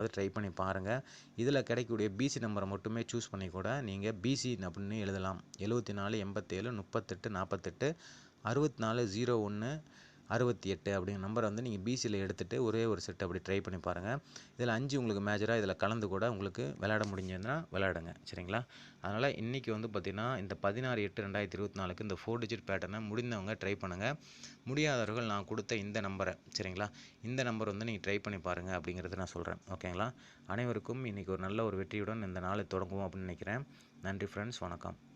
அதை ட்ரை பண்ணி பாருங்கள் இதில் கிடைக்கக்கூடிய பிசி நம்பரை மட்டுமே சூஸ் பண்ணி கூட நீங்கள் பிசி அப்படின்னு எழுதலாம். எழுபத்தி நாலு எண்பத்தேழு முப்பத்தெட்டு நாற்பத்தெட்டு அறுபத்தி நாலு ஜீரோ ஒன்று அறுபத்தி எட்டு அப்படிங்கிற நம்பரை வந்து நீங்கள் பிசியில் எடுத்துகிட்டு ஒரே ஒரு செட் அப்படி ட்ரை பண்ணி பாருங்கள் இதில் அஞ்சு உங்களுக்கு மேஜராக இதில் கலந்து கூட உங்களுக்கு விளையாட முடிஞ்சதுன்னா விளையாடுங்க. சரிங்களா? அதனால் இன்றைக்கி வந்து பார்த்திங்கன்னா இந்த பதினாறு எட்டு ரெண்டாயிரத்தி இருபத்தி நாலுக்கு இந்த ஃபோர் டிஜிட் பேட்டர்னை முடிந்தவங்க ட்ரை பண்ணுங்கள் முடியாதவர்கள் நான் கொடுத்த இந்த நம்பரை சரிங்களா? இந்த நம்பர் வந்து நீங்கள் ட்ரை பண்ணி பாருங்கள் அப்படிங்கிறத நான் சொல்கிறேன் ஓகேங்களா? அனைவருக்கும் இன்றைக்கி ஒரு நல்ல ஒரு வெற்றியுடன் இந்த நாளை தொடங்குவோம் அப்படின்னு நினைக்கிறேன். நன்றி ஃப்ரெண்ட்ஸ் வணக்கம்.